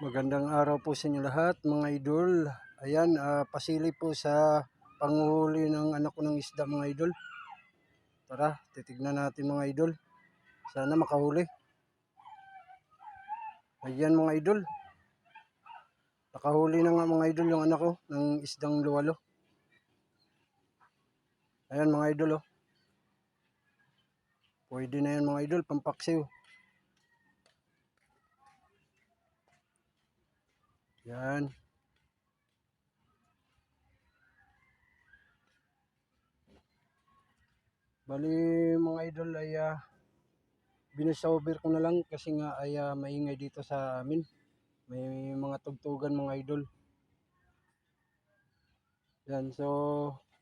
Magandang araw po sa inyo lahat mga idol. Ayan, ah, pasili po sa panguhuli ng anak ko ng isda mga idol. Tara, titignan natin mga idol. Sana makahuli. Ayan mga idol. Nakahuli na nga mga idol yung anak ko ng isdang luwalo. Ayan mga idol oh. Pwede na yan mga idol, pampaksiw. Yan. Bali mga idol ay uh, binasover ko na lang kasi nga ay ah, maingay dito sa amin. May mga tugtugan mga idol. Yan, so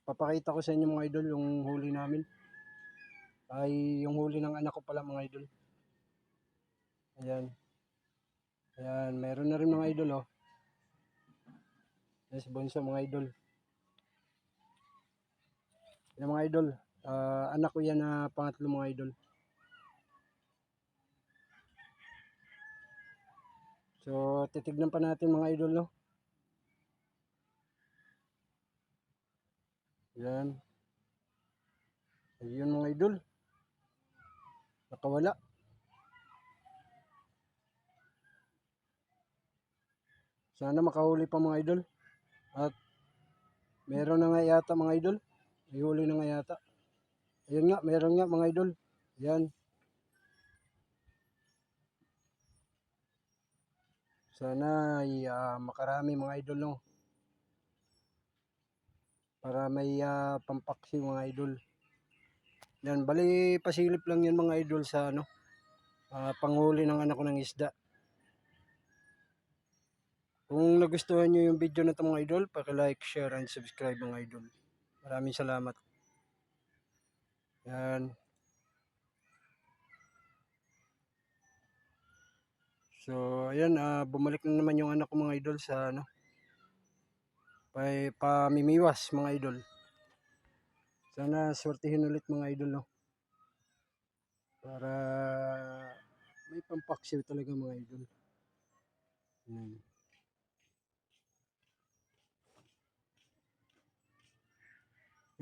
papakita ko sa inyo mga idol yung huli namin. Ay yung huli ng anak ko pala mga idol. Ayan. Ayan, meron na rin mga idol oh. Yes, bonso mga idol. Yan mga idol. Ah, anak ko yan na pangatlo mga idol. So, titignan pa natin mga idol, no? Yan. Ayun mga idol. Nakawala. Sana makahuli pa mga idol. At meron na nga yata mga idol. May huli na nga yata. Ayun nga, meron nga mga idol. Yan. Sana ay ah, makarami mga idol no. Para may ah, pampaksi mga idol. Yan, bali pasilip lang yan mga idol sa ano. ah, panghuli ng anak ko ng isda. Kung nagustuhan nyo yung video na ito mga idol, like, share, and subscribe mga idol. Maraming salamat. Yan. So, ayan, ah, bumalik na naman yung anak ko mga idol sa ano, pa, pamimiwas mga idol. Sana swertihin ulit mga idol, no? Para may pampaksiw talaga mga idol. Yan.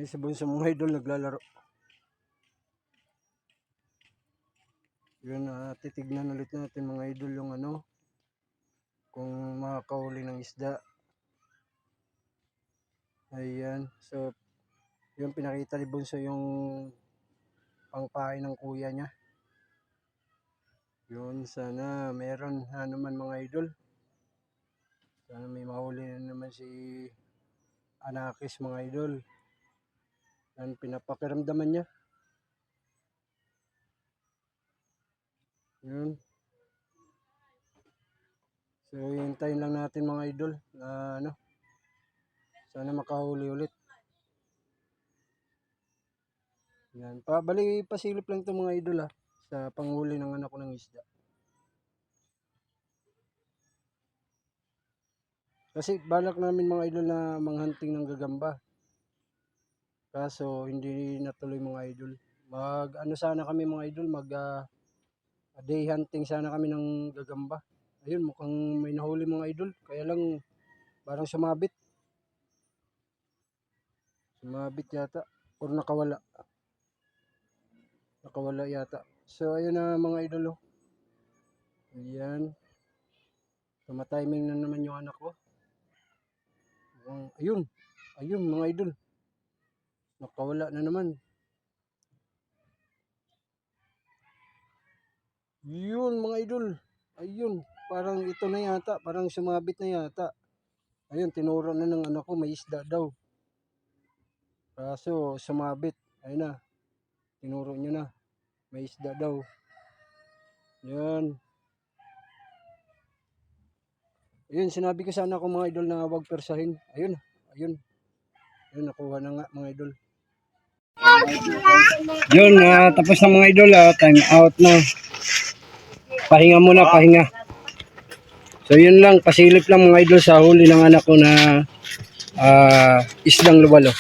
Sabon sa mga idol naglalaro. Yun, ah, titignan ulit natin mga idol yung ano, kung makakahuli ng isda. Ayan, so, yung pinakita ni Bunso yung pangpain ng kuya niya. Yun, sana meron na naman mga idol. Sana may mahuli na naman si Anakis mga idol. Yan, pinapakiramdaman niya. Yun. So, hintayin lang natin mga idol na ano, sana makahuli ulit. Yan. Pa, bali, pasilip lang ito mga idol ha, sa panghuli ng anak ko ng isda. Kasi balak namin mga idol na manghunting ng gagamba. Kaso hindi natuloy mga idol. Mag ano sana kami mga idol, mag ah, day hunting sana kami ng gagamba. Ayun, mukhang may nahuli mga idol. Kaya lang parang sumabit. Sumabit yata or nakawala. Nakawala yata. So ayun na mga idol oh. Ayan. Tumatiming na naman yung anak ko. Ayun. Ayun mga idol. Nakawala na naman. Yun mga idol. Ayun. Parang ito na yata. Parang sumabit na yata. Ayun, tinuro na ng anak ko. May isda daw. Kaso, sumabit. Ayun na. Tinuro niya na. May isda daw. Yan. Ayun, sinabi ko sana ko mga idol na huwag persahin. Ayun. Ayun. Ayun, nakuha na nga mga idol. Yun, ah, tapos na mga idol. ah, time out na. Pahinga muna, pahinga. So yun lang, pasilip lang mga idol sa huli ng anak ko na ah, islang luwalo.